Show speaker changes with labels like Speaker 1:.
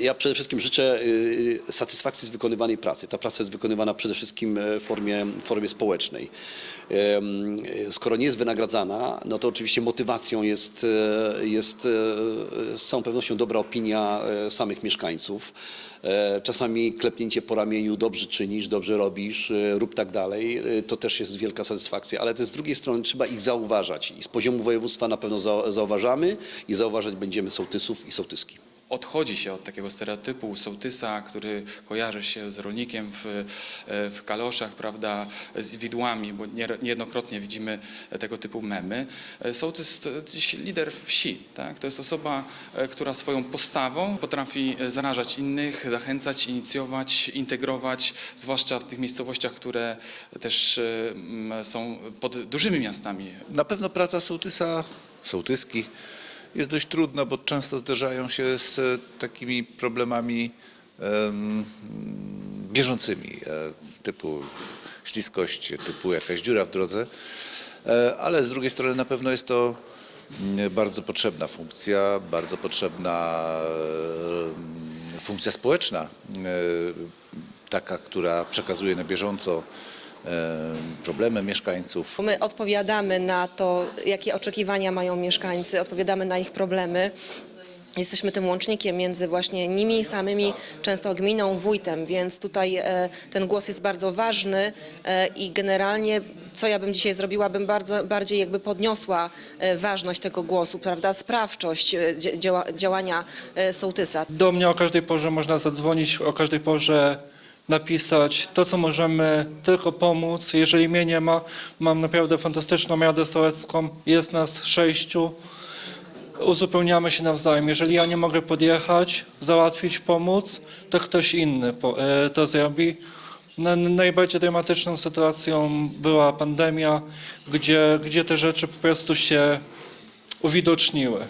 Speaker 1: Ja przede wszystkim życzę y, satysfakcji z wykonywanej pracy. Ta praca jest wykonywana przede wszystkim e, w formie, formie społecznej. E, Skoro nie jest wynagradzana, no to oczywiście motywacją jest, e, jest z całą pewnością dobra opinia samych mieszkańców. Czasami klepnięcie po ramieniu, dobrze czynisz, dobrze robisz, rób tak dalej, to też jest wielka satysfakcja, ale z drugiej strony trzeba ich zauważać i z poziomu województwa na pewno zau- zauważamy i zauważać będziemy sołtysów i sołtyski.
Speaker 2: Odchodzi się od takiego stereotypu sołtysa, który kojarzy się z rolnikiem w, e, w kaloszach, prawda, z widłami, bo nie- niejednokrotnie widzimy tego typu memy. E, Sołtys to lider wsi, tak? To jest osoba, e, która swoją postawą potrafi zarażać innych, zachęcać, inicjować, integrować, zwłaszcza w tych miejscowościach, które też są pod dużymi miastami.
Speaker 3: Na pewno praca sołtysa, sołtyski jest dość trudna, bo często zderzają się z takimi problemami em, bieżącymi, e, typu śliskość, typu jakaś dziura w drodze, E, ale z drugiej strony na pewno jest to mm, bardzo potrzebna funkcja, bardzo potrzebna funkcja społeczna, e, taka, która przekazuje na bieżąco problemy mieszkańców,
Speaker 4: My odpowiadamy na to, jakie oczekiwania mają mieszkańcy, odpowiadamy na ich problemy. Jesteśmy tym łącznikiem między właśnie nimi samymi, często gminą, wójtem, więc tutaj e, ten głos jest bardzo ważny e, i generalnie co ja bym dzisiaj zrobiła, bym bardzo, bardziej jakby podniosła e, ważność tego głosu, prawda, sprawczość e, dzia- działa, działania e, sołtysa.
Speaker 5: Do mnie o każdej porze można zadzwonić, o każdej porze napisać to, co możemy, tylko pomóc. Jeżeli mnie nie ma, mam naprawdę fantastyczną jadę sołecką, jest nas sześciu, uzupełniamy się nawzajem. Jeżeli ja nie mogę podjechać, załatwić, pomóc, to ktoś inny e, to zrobi. Na- Najbardziej dramatyczną sytuacją była pandemia, gdzie, gdzie te rzeczy po prostu się uwidoczniły.